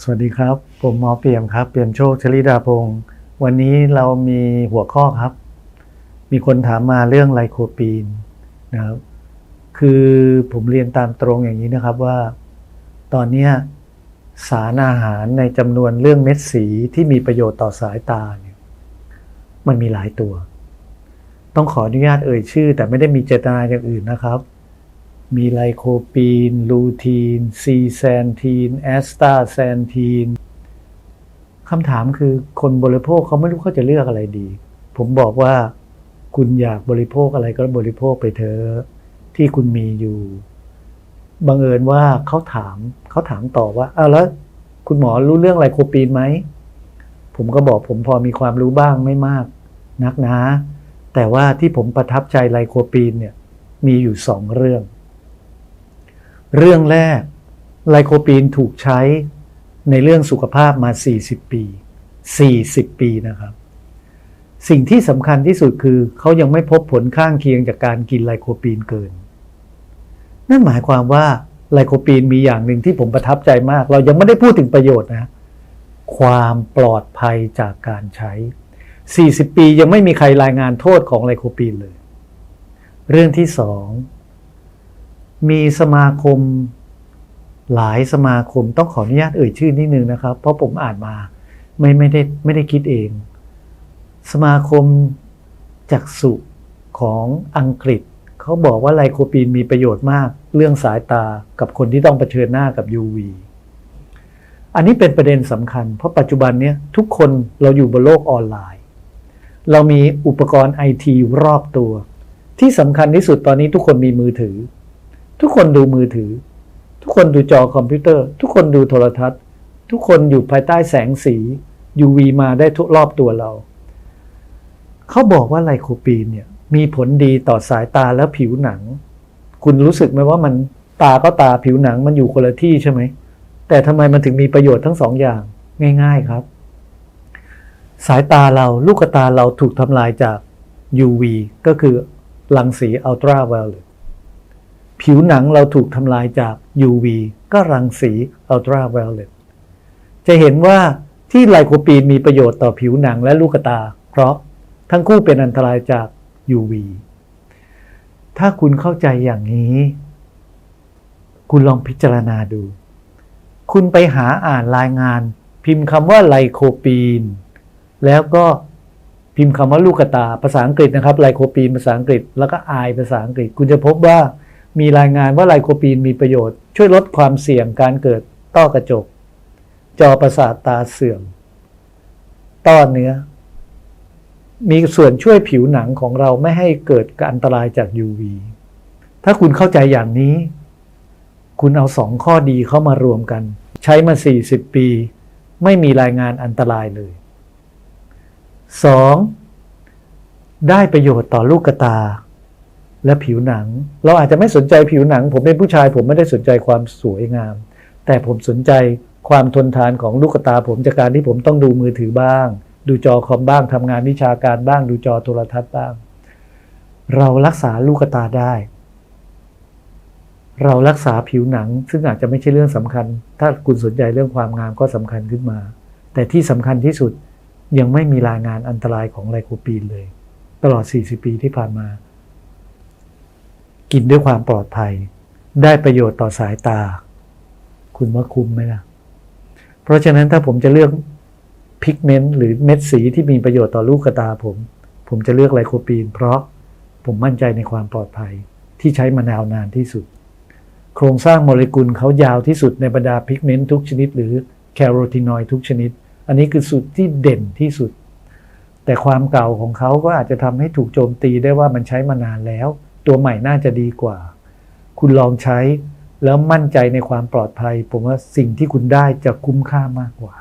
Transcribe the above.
สวัสดีครับ ผมหมอเปี่ยมครับ เปี่ยมโชคชลิดาพงศ์วันนี้เรามีหัวข้อครับ มีคนถามมาเรื่องไลโคปีนนะครับ คือผมเรียนตามตรงอย่างนี้นะครับว่า ตอนนี้สารอาหารในจำนวนเรื่องเม็ดสีที่มีประโยชน์ต่อสายตาเนี่ยมันมีหลายตัว ต้องขออนุญาตเอ่ยชื่อ แต่ไม่ได้มีเจตนาอย่างอื่นนะครับ มีไลโคปีน ลูทีน ซีแซนทีน แอสตาแซนทีนคำถามคือคนบริโภคเขาไม่รู้เขาจะเลือกอะไรดี ผมบอกว่าคุณอยากบริโภคอะไรก็บริโภคไปเถอะที่คุณมีอยู่ บังเอิญว่าเขาถามเขาถามต่อว่าอ้าวแล้วคุณหมอรู้เรื่องไลโคปีนไหม ผมก็บอกผมพอมีความรู้บ้างไม่มากนักนะ แต่ว่าที่ผมประทับใจไลโคปีนเนี่ยมีอยู่สองเรื่อง เรื่องแรก ไลโคปีนถูกใช้ในเรื่องสุขภาพมา 40 ปี 40 ปีนะครับ สิ่งที่สำคัญที่สุดคือเขายังไม่พบผลข้างเคียงจากการกินไลโคปีนเกิน นั่นหมายความว่าไลโคปีนมีอย่างหนึ่งที่ผมประทับใจมาก เรายังไม่ได้พูดถึงประโยชน์นะ ความปลอดภัยจากการใช้ 40 ปียังไม่มีใครรายงานโทษของไลโคปีนเลย เรื่องที่สอง มีสมาคมหลายสมาคมต้องขออนุญาตเอ่ยชื่อนิดนึงนะครับ เพราะผมอ่านมาไม่ไม่ได้ไม่ได้คิดเอง สมาคมจักษุของอังกฤษ เขาบอกว่าไลโคปีนมีประโยชน์มาก เรื่องสายตากับคนที่ต้องเผชิญหน้ากับ UV อันนี้เป็นประเด็นสำคัญ เพราะปัจจุบันเนี้ยทุกคนเราอยู่บนโลกออนไลน์ เรามีอุปกรณ์ไอทีรอบตัว ที่สำคัญที่สุดตอนนี้ทุกคนมีมือถือ ทุกคนดูมือถือ ทุกคนดูจอคอมพิวเตอร์ ทุกคนดูโทรทัศน์ ทุกคนอยู่ภายใต้แสงสี UV มาได้ทุกรอบตัวเรา เขาบอกว่าไลโคปีนเนี่ยมีผลดีต่อสายตาและผิวหนัง คุณรู้สึกไหมว่ามันตาก็ตาผิวหนังมันอยู่คนละที่ใช่ไหม แต่ทำไมมันถึงมีประโยชน์ทั้งสองอย่างง่าย ๆครับ สายตาเราลูกตาเราถูกทำลายจาก UV ก็คือรังสีอัลตราไวโอเลต ผิวหนังเราถูกทำลายจาก UV ก็รังสีอัลตราไวโอเลตจะเห็นว่าที่ไลโคปีนมีประโยชน์ต่อผิวหนังและลูกตา เพราะทั้งคู่เป็นอันตรายจาก UV ถ้าคุณเข้าใจอย่างนี้ คุณลองพิจารณาดู คุณไปหาอ่านรายงาน พิมพ์คำว่าไลโคปีน แล้วก็พิมพ์คำว่าลูกตา ภาษาอังกฤษนะครับไลโคปีนภาษาอังกฤษ แล้วก็อายภาษาอังกฤษ คุณจะพบว่า มีรายงานว่าไลโคปีนมีประโยชน์ ช่วยลดความเสี่ยงการเกิดต้อกระจก จอประสาทตาเสื่อม ต้อเนื้อ มีส่วนช่วยผิวหนังของเราไม่ให้เกิดอันตรายจาก UV ถ้าคุณเข้าใจอย่างนี้ คุณเอาสองข้อดีเข้ามารวมกัน ใช้มา 40 ปี ไม่มีรายงานอันตรายเลย 2. ได้ประโยชน์ต่อลูกตา และผิวหนัง เราอาจจะไม่สนใจผิวหนัง ผมเป็นผู้ชายผมไม่ได้สนใจความสวยงาม แต่ผมสนใจความทนทานของลูกตาผมจากการที่ผมต้องดูมือถือบ้าง ดูจอคอมบ้างทำงานวิชาการบ้าง ดูจอโทรทัศน์บ้าง เรารักษาลูกตาได้ เรารักษาผิวหนัง ซึ่งอาจจะไม่ใช่เรื่องสำคัญ ถ้าคุณสนใจเรื่องความงามก็สำคัญขึ้นมา แต่ที่สำคัญที่สุดยังไม่มีรายงานอันตรายของไลโคปีนเลย ตลอด 40 ปีที่ผ่านมา กินด้วยความปลอดภัย ได้ประโยชน์ต่อสายตา คุณว่าคุ้มไหมล่ะ เพราะฉะนั้นถ้าผมจะเลือกพิกเมนต์หรือเม็ดสีที่มีประโยชน์ต่อลูกตาผม ผมจะเลือกไลโคปีน เพราะผมมั่นใจในความปลอดภัยที่ใช้มานานนานที่สุด โครงสร้างโมเลกุลเขายาวที่สุดในบรรดาพิกเมนต์ทุกชนิด หรือแคโรทีนอยด์ทุกชนิด อันนี้คือสุดที่เด่นที่สุด แต่ความเก่าของเขาก็อาจจะทำให้ถูกโจมตีได้ว่ามันใช้มานานแล้ว ตัวใหม่น่าจะดีกว่า คุณลองใช้แล้วมั่นใจในความปลอดภัย ผมว่าสิ่งที่คุณได้จะคุ้มค่ามากกว่า